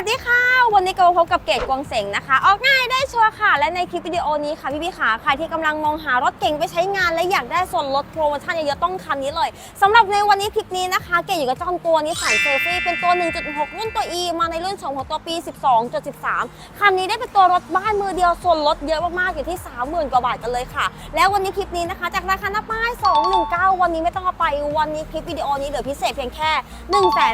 วัสดีค่ะ วันนี้ก็พบกับเกดกวงเสงนะคะ ออกง่ายได้ชัวร์ค่ะ และในคลิปวิดีโอนี้ค่ะพี่พี่ขาใครที่กำลังมองหารถเก่งไปใช้งาน และอยากได้ส่วนลดโปรโมชั่นเยอะๆต้องคันนี้เลยสำหรับในวันนี้คลิปนี้นะคะ เกดอยู่กับจ้าตัวนิสสันเซฟี่เป็นตัว 1.6 รุ่นตัว E มาในรุ่นชมของตัวปี 12.13 คันนี้ได้เป็นตัวรถบ้านมือเดียวส่วนลดเยอะมากๆอยู่ที่ 30,000 กว่าบาทกันเลยค่ะ แล้ววันนี้คลิปนี้นะคะ จากราคาหน้าป้าย 219 วันนี้ไม่ต้องเอาไปวันนี้คลิปวิดีโอนี้เหลือพิเศษเพียงแค่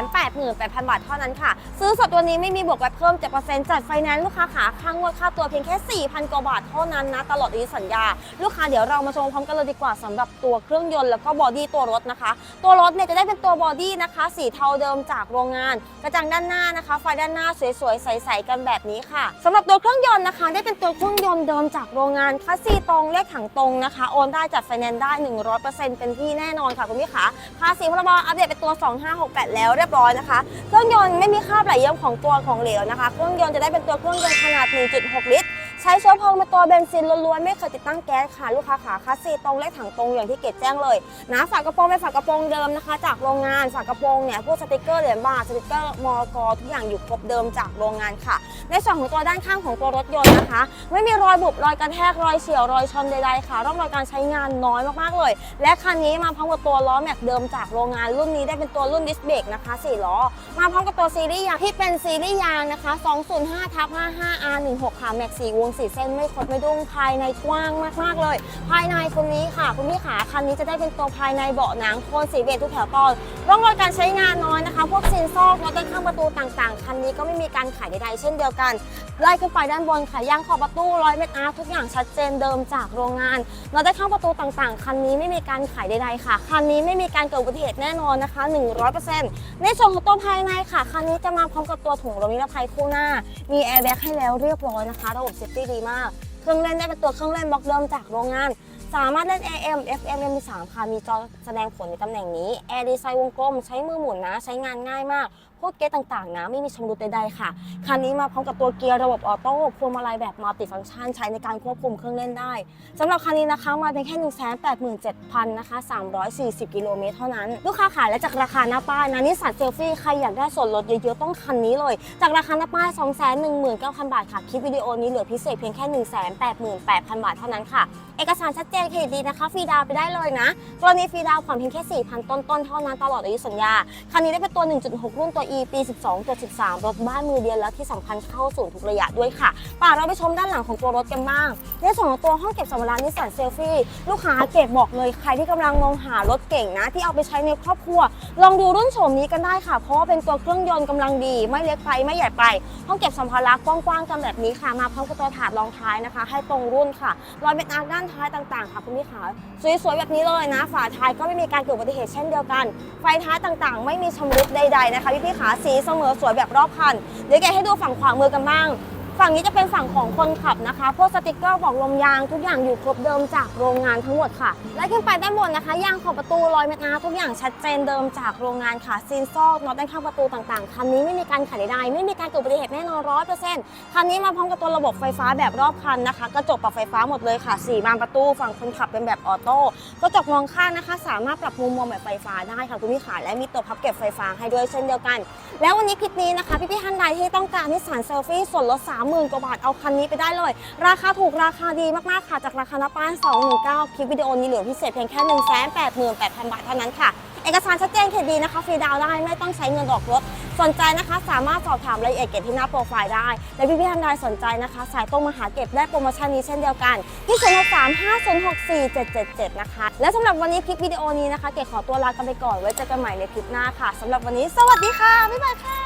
188,000 บาทเท่านั้นค่ะ ซื้อสดตัวนี้ไม่มีบวกแวตเพิ่ม7%จัดไฟแนนซ์ลูกค้าขาค่างวดค่าตัวเพียงแค่ 4,000 กว่าบาทเท่านั้นนะ ตลอดอายุสัญญา ลูกค้าเดี๋ยวเรามาชมพร้อมกันเลยดีกว่าสำหรับตัวเครื่องยนต์แล้วก็บอดี้ตัวรถนะคะ ตัวรถเนี่ยจะได้เป็นตัวบอดี้นะคะ สีเทาเดิมจากโรงงาน กระจังด้านหน้านะคะ ไฟด้านหน้าสวยๆใสๆกันแบบนี้ค่ะสำหรับตัวเครื่องยนต์นะคะ ได้เป็นตัวเครื่องยนต์เดิมจากโรงงานคัสซีตรงเลขถังตรงนะคะโอนได้จัดไฟแนนซ์ได้ 100%เป็นที่แน่นอนค่ะคุณพี่ขาภาษีพรบอัปเดตเป็นตัว 2568 แล้วเรียบร้อยนะคะ เครื่องยนต์ไม่มีคราบไหลเยิ้มของตัวของเหลวนะคะ เครื่องยนต์จะได้เป็นตัวเครื่องยนต์ขนาด 1.6 ลิตร ใช้เชื้อเพลิงเป็นตัวเบนซินล้วนๆ ไม่เคยติดตั้งแก๊สค่ะลูกค้าขาคัสซีตรงเลขถังตรงอย่างที่เกดแจ้งเลยนะฝากระโปรงเป็นฝากระโปรงเดิมนะคะ จากโรงงานฝากระโปรงเนี่ยพวกสติกเกอร์เหรียญบาทสติกเกอร์มอกทุกอย่างอยู่ครบเดิมจากโรงงานค่ะ ในส่วนของตัวด้านข้างของตัวรถยนต์นะคะ ไม่มีรอยบุบรอยกระแทกรอยเฉียวรอยชนใดๆค่ะร่องรอยการใช้งานน้อยมากๆเลย และคันนี้มาพร้อมกับตัวล้อแม็กเดิมจากโรงงานรุ่นนี้ได้เป็นตัวรุ่นดิสเบรกนะคะ4ล้อมาพร้อมกับตัวซีรีส์ยางที่เป็นซีรีส์ยางนะคะ205ทับ55 R16 ค่ะแม็กสีวงสีเส้นไม่คดไม่ดุ้งภายในกว้างมากๆเลย ภายในคนนี้ค่ะ คุณพี่ขาคันนี้จะได้เป็นตัวภายในเบาะหนังโคนสีเบจทุกแถวตอนร่องรอยการใช้งานน้อยนะคะ พวกซีนซอกรถด้านข้างประตูต่างๆ คันนี้ก็ไม่มีการขายใดๆเช่นเดียวกันไล่ขึ้นไปด้านบนค่ะย่างขอบประตูรอยเม็ดอาร์ทุกอย่างชัดเจนเดิมจากโรงงาน เราได้ข้างประตูต่างๆ คันนี้ไม่มีการไขใดๆค่ะ คันนี้ไม่มีการเกิดอุบัติเหตุแน่นอนนะคะ 100%ในส่วนของตัวภายในค่ะ คันนี้จะมาพร้อมกับตัวถุงลมนิรภัยคู่หน้า มีแอร์แบ็กให้แล้วเรียบร้อยนะคะ ระบบเซฟตี้ดีมาก เครื่องเล่นได้เป็นตัวเครื่องเล่นบล็อกเดิมจากโรงงานสามารถเล่น AM FM MP3 ค่ะ มีจอแสดงผลในตำแหน่งนี้ แอร์ดีไซน์วงกลม ใช้มือหมุนนะ ใช้งานง่ายมาก วกเกตต่างๆนะไม่มีชำรุดใดๆค่ะ คันนี้มาพร้อมกับตัวเกียร์ระบบออโต้พวงมาลัยแบบมัลติฟังก์ชันใช้ในการควบคุมเครื่องเล่นได้สำหรับคันนี้นะคะมาเพียงแค่ 187,000นะคะ340 กิโลเมตรเท่านั้น ลูกค้าขายและจากราคาหน้าป้ายนะนิสสันเซลฟี่ใครอยากได้ส่วนลดเยอะๆต้องคันนี้เลย จากราคาหน้าป้าย 219,000 บาทค่ะคลิปวิดีโอนี้เหลือพิเศษเพียงแค่ 188,000 บาทเท่านั้นค่ะเอกสารชัดเจนเครดิตดีนะคะฟรีดาวไปได้เลยนะกรณีฟรีดาวผ่อนเพียงแค่4,000ต้นๆเท่านั้นตลอดอายุสัญญาคันนี้ได้เป็นตัว 1.6 รุ่นตัว E ปี12.13 รถบ้านมือเดียวแล้วที่สำคัญเข้าสู่ทุกระยะด้วยค่ะป่าเราไปชมด้านหลังของตัวรถกันบ้าง ในส่วนของตัวห้องเก็บสัมภาระนิสสันเซลฟี่ลูกค้าเก็บบอกเลยใครที่กำลังมองหารถเก่งนะ ที่เอาไปใช้ในครอบครัว ลองดูรุ่นโฉมนี้กันได้ค่ะ เพราะว่าเป็นตัวเครื่องยนต์กำลังดี ไม่เล็กไปไม่ใหญ่ไปห้องเก็บสัมภาระกว้างๆกันแบบนี้ค่ะมาพร้อมกับตัวถาดรองท้ายนะคะ ให้ตรงรุ่นค่ะรอยเม็ดอาร์ด้านท้ายต่างๆค่ะคุณพี่ขาสวยๆแบบนี้เลยนะ ฝาท้ายก็ไม่มีการเกิดอุบัติเหตุเช่นเดียวกัน ไฟท้ายต่างๆ ไม่มีชำรุดใดๆนะคะพี่ขาสีเสมอสวยแบบรอบคัน เดี๋ยวแกให้ดูฝั่งขวามือกันบ้าง ฝั่งนี้จะเป็นฝั่งของคนขับนะคะ พวกสติกเกอร์บอกลมยางทุกอย่างอยู่ครบเดิมจากโรงงานทั้งหมดค่ะ และขึ้นไปด้านบนนะคะ ยางขอบประตูรอยเม็ดอาร์ทุกอย่างชัดเจนเดิมจากโรงงานค่ะซีนซอกน็อตด้านข้างประตูต่างๆ คันนี้ไม่มีการขัดใดๆไม่มีการเกิดอุบัติเหตุแน่นอนร้อยเปอร์เซ็นต์คันนี้มาพร้อมกับตัวระบบไฟฟ้าแบบรอบคันนะคะ กระจกปรับไฟฟ้าหมดเลยค่ะสี่บานประตูฝั่งคนขับเป็นแบบออโต้กระจกมองข้างนะคะ สามารถปรับมุมมองแบบไฟฟ้าได้ค่ะคุณพี่ขาและมีตัวพับเก็บไฟฟ้าให้ด้วยเช่นเดียวกัน แล้ววันนี้คลิปนี้นะคะพี่ๆท่านใดที่ต้องการนิสสันเซลฟี่ส่วนลด30,000กว่าบาทเอาคันนี้ไปได้เลย ราคาถูกราคาดีมากๆค่ะ จากราคาหน้าป้าย219คลิปวิดีโอนี้เหลือพิเศษเพียงแค่ 188,000 บาทเท่านั้นค่ะ เอกสารชัดเจนเครดีนะคะฟรีดาวน์ได้ไม่ต้องใช้เงินดอกรถ สนใจนะคะ สามารถสอบถามรายละเอียดเกที่หน้าโปรไฟล์ได้ และพี่ๆท่านใดสนใจนะคะ สายตรงมาหาเก็บได้โปรโมชั่นนี้เช่นเดียวกันที่0 6 3 5 0 6 4 7 7 7 นะคะ และสำหรับวันนี้คลิปวิดีโอนี้นะคะ เกดขอตัวลากันไปก่อนไว้เจอกันใหม่ในคลิปหน้าค่ะสำหรับวันนี้ สวัสดีค่ะบ๊ายบายค่ะ